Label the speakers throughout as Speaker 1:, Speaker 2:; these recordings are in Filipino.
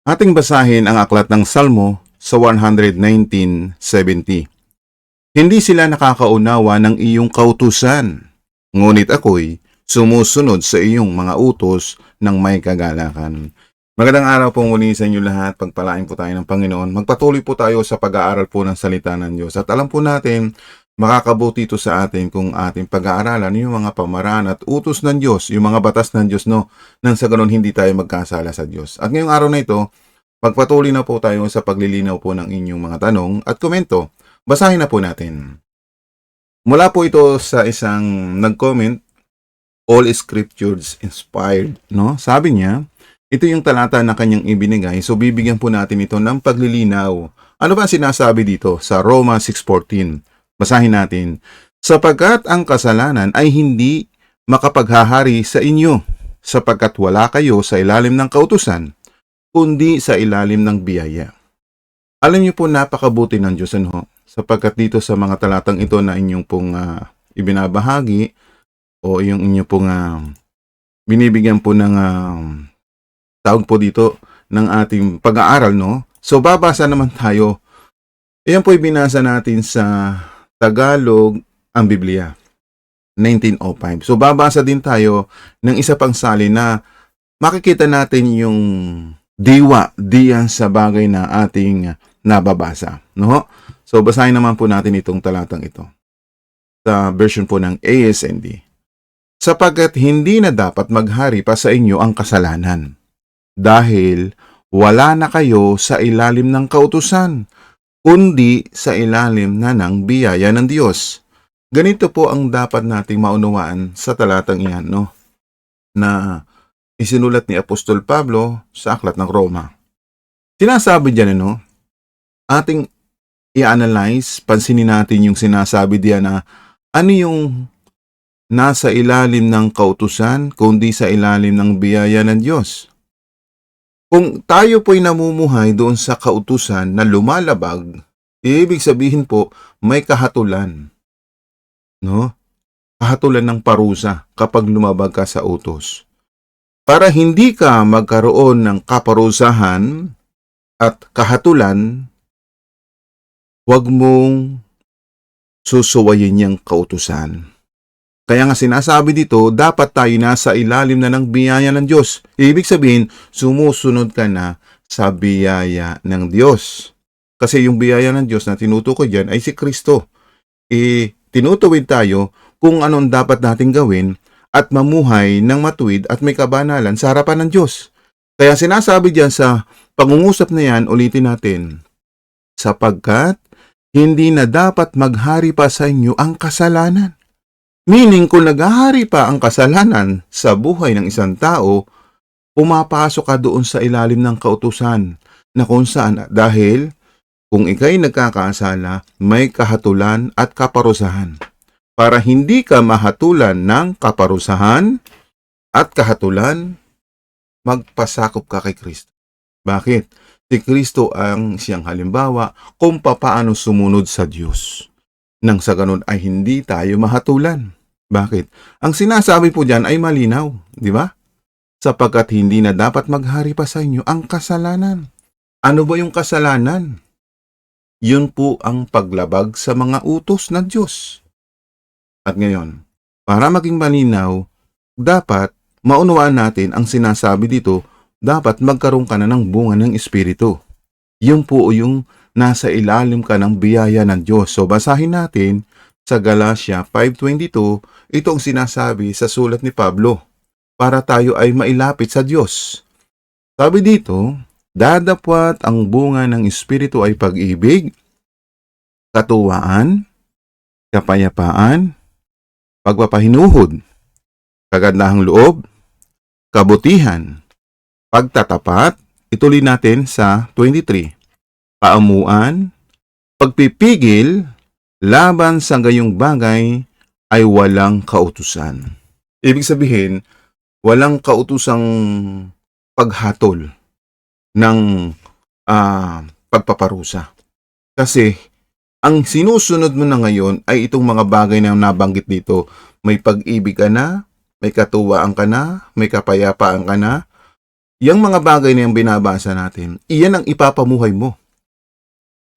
Speaker 1: Ating basahin ang aklat ng Salmo sa 119.70. Hindi sila nakakaunawa ng iyong kautusan, ngunit ako'y sumusunod sa iyong mga utos ng may kagalakan. Magandang araw po muli sa inyo lahat. Pagpalain po tayo ng Panginoon. Magpatuloy po tayo sa pag-aaral po ng salita ng Diyos. At alam po natin, makakabuti ito sa atin kung ating pag-aaralan yung mga pamaraan at utos ng Diyos, yung mga batas ng Diyos, no? Nang sa ganun hindi tayo magkasala sa Diyos. At ngayong araw na ito, magpatuloy na po tayo sa paglilinaw po ng inyong mga tanong at komento. Basahin na po natin. Mula po ito sa isang nag-comment, all scriptures inspired, no? Sabi niya, ito yung talata na kanyang ibinigay, so bibigyan po natin ito ng paglilinaw. Ano ba sinasabi dito sa Roma 6.14? Basahin natin. Sapagkat ang kasalanan ay hindi makapaghahari sa inyo, sapagkat wala kayo sa ilalim ng kautusan, kundi sa ilalim ng biyaya. Alam niyo po napakabuti ng Diyos ano, sapagkat dito sa mga talatang ito na inyong pong ah, ibinabahagi o yung inyo pong ah, binibigyan po ng ah, tawag po dito ng ating pag-aaral, no? So, babasa naman tayo. Ayan po ibinasa natin sa Tagalog ang Biblia. 1905. So, babasa din tayo ng isa pang sali na makikita natin yung diwa diyan sa bagay na ating nababasa. No? So, basahin naman po natin itong talatang ito. Sa version po ng ASND. Sapagkat hindi na dapat maghari pa sa inyo ang kasalanan dahil wala na kayo sa ilalim ng kautusan, kundi sa ilalim na ng biyaya ng Diyos. Ganito po ang dapat nating maunawaan sa talatang iyan, no? Na isinulat ni Apostol Pablo sa Aklat ng Roma. Sinasabi diyan, no? Ating i-analyze, pansinin natin yung sinasabi diyan na ano yung nasa ilalim ng kautusan, kundi sa ilalim ng biyaya ng Diyos. Kung tayo po'y namumuhay doon sa kautusan na lumalabag, ibig sabihin po may kahatulan. No? Kahatulan ng parusa kapag lumabag ka sa utos. Para hindi ka magkaroon ng kaparusahan at kahatulan, huwag mong susuwayin yung kautusan. Kaya nga sinasabi dito, dapat tayo nasa ilalim na ng biyaya ng Diyos. Ibig sabihin, sumusunod ka na sa biyaya ng Diyos. Kasi yung biyaya ng Diyos na tinutukoy dyan ay si Kristo. E, tinutuwid tayo kung anong dapat nating gawin at mamuhay ng matuwid at may kabanalan sa harapan ng Diyos. Kaya sinasabi dyan sa pangungusap na yan, ulitin natin, sapagkat hindi na dapat maghari pa sa inyo ang kasalanan. Meaning, kung naghahari pa ang kasalanan sa buhay ng isang tao, pumapasok ka doon sa ilalim ng kautusan na kung saan dahil kung ikay nagkakasala, may kahatulan at kaparusahan. Para hindi ka mahatulan ng kaparusahan at kahatulan, magpasakop ka kay Kristo. Bakit? Si Kristo ang siyang halimbawa kung papaano sumunod sa Diyos. Nang sa ganun ay hindi tayo mahatulan. Bakit? Ang sinasabi po diyan ay malinaw, di ba? Sapagkat hindi na dapat maghari pa sa inyo ang kasalanan. Ano ba yung kasalanan? Yun po ang paglabag sa mga utos ng Diyos. At ngayon, para maging malinaw, dapat maunawaan natin ang sinasabi dito, dapat magkaroon ka na ng bunga ng Espiritu. Yun po yung nasa ilalim ka ng biyaya ng Diyos. So basahin natin sa Galatia 5.22, ito ang sinasabi sa sulat ni Pablo para tayo ay mailapit sa Diyos. Sabi dito, dadapwat ang bunga ng Espiritu ay pag-ibig, katuwaan, kapayapaan, pagpapahinuhod, kagandahang loob, kabutihan, pagtatapat, ituloy natin sa 23, paamuan, pagpipigil, laban sa gayong bagay ay walang kautusan. Ibig sabihin, walang kautusang paghatol ng ah, pagpaparusa. Kasi ang sinusunod mo na ngayon ay itong mga bagay na nabanggit dito. May pag-ibig ka na, may katuwaan ka na, may kapayapaan ka na, yung mga bagay na yung binabasa natin, iyan ang ipapamuhay mo.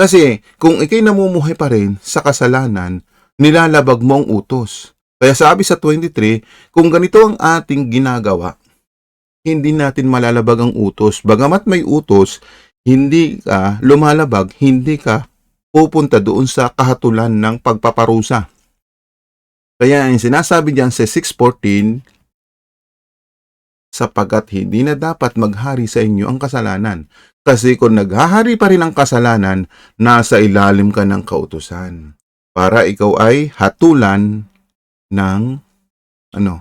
Speaker 1: Kasi kung ikay namumuhay pa rin sa kasalanan, nilalabag mo ang utos. Kaya sabi sa 23, kung ganito ang ating ginagawa, hindi natin malalabag ang utos. Bagamat may utos, hindi ka lumalabag, hindi ka pupunta doon sa kahatulan ng pagpaparusa. Kaya ang sinasabi diyan sa 6.14, sapagkat hindi na dapat maghari sa inyo ang kasalanan. Kasi kung naghahari pa rin ang kasalanan, nasa ilalim ka ng kautusan. Para ikaw ay hatulan ng ano?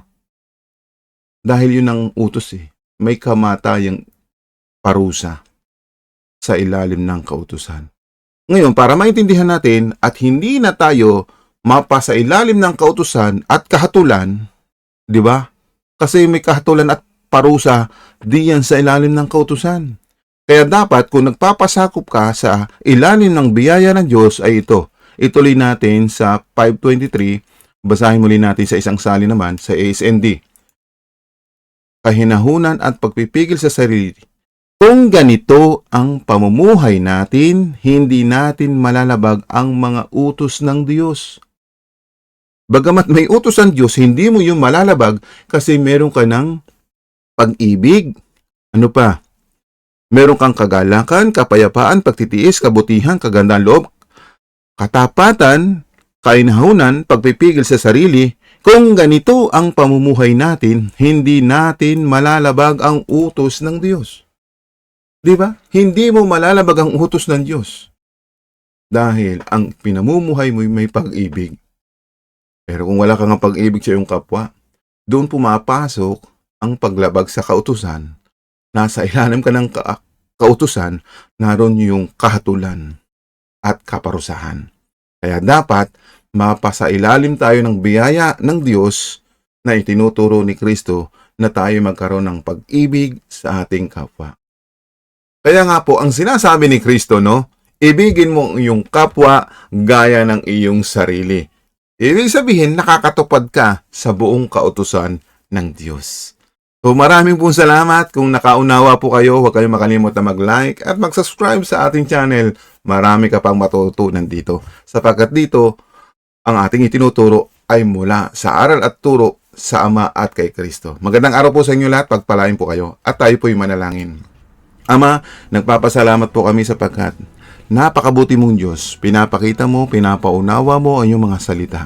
Speaker 1: Dahil yun ang utos eh. May kamatayang parusa sa ilalim ng kautusan. Ngayon, para maintindihan natin at hindi na tayo mapa sa ilalim ng kautusan at kahatulan, di ba? Kasi may kahatulan at parusa diyan sa ilalim ng kautusan. Kaya dapat kung nagpapasakop ka sa ilalim ng biyaya ng Diyos ay ito. Ituloy natin sa 523, basahin muli natin sa isang sali naman sa ASND. Kahinahunan at pagpipigil sa sarili. Kung ganito ang pamumuhay natin, hindi natin malalabag ang mga utos ng Diyos. Bagamat may utos ang Diyos, hindi mo yung malalabag kasi meron ka ng pag-ibig. Ano pa? Meron kang kagalakan, kapayapaan, pagtitiis, kabutihan, kagandang loob, katapatan, kainahunan, pagpipigil sa sarili. Kung ganito ang pamumuhay natin, hindi natin malalabag ang utos ng Diyos. Di ba? Hindi mo malalabag ang utos ng Diyos. Dahil ang pinamumuhay mo may pag-ibig. Pero kung wala kang pag-ibig sa iyong kapwa, doon pumapasok ang paglabag sa kautusan. Nasa ilalim ka ng ka- kautusan, naroon yung kahatulan at kaparusahan. Kaya dapat mapasa ilalim tayo ng biyaya ng Diyos na itinuturo ni Kristo na tayo magkaroon ng pag-ibig sa ating kapwa. Kaya nga po, ang sinasabi ni Kristo, no, ibigin mo ang iyong kapwa gaya ng iyong sarili. Ibig sabihin, nakakatupad ka sa buong kautusan ng Diyos. So maraming pong salamat. Kung nakaunawa po kayo, huwag kayong makalimot na mag-like at mag-subscribe sa ating channel. Marami ka pang matutunan dito. Sapagkat dito, ang ating itinuturo ay mula sa aral at turo sa Ama at kay Kristo. Magandang araw po sa inyo lahat. Pagpalain po kayo. At tayo po'y manalangin. Ama, nagpapasalamat po kami sapagkat napakabuti mong Diyos. Pinapakita mo, pinapaunawa mo ang iyong mga salita.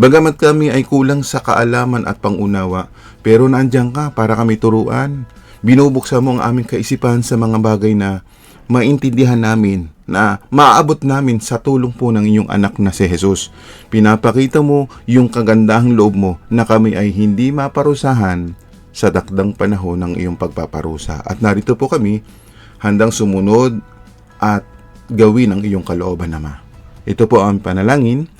Speaker 1: Bagamat kami ay kulang sa kaalaman at pangunawa, pero nandiyan ka para kami turuan. Binubuksan mo ang aming kaisipan sa mga bagay na maintindihan namin, na maaabot namin sa tulong po ng inyong anak na si Jesus. Pinapakita mo yung kagandahang loob mo na kami ay hindi maparusahan sa dakdang panahon ng iyong pagpaparusa. At narito po kami, handang sumunod at gawin ang iyong kalooban, Ama. Ito po ang panalangin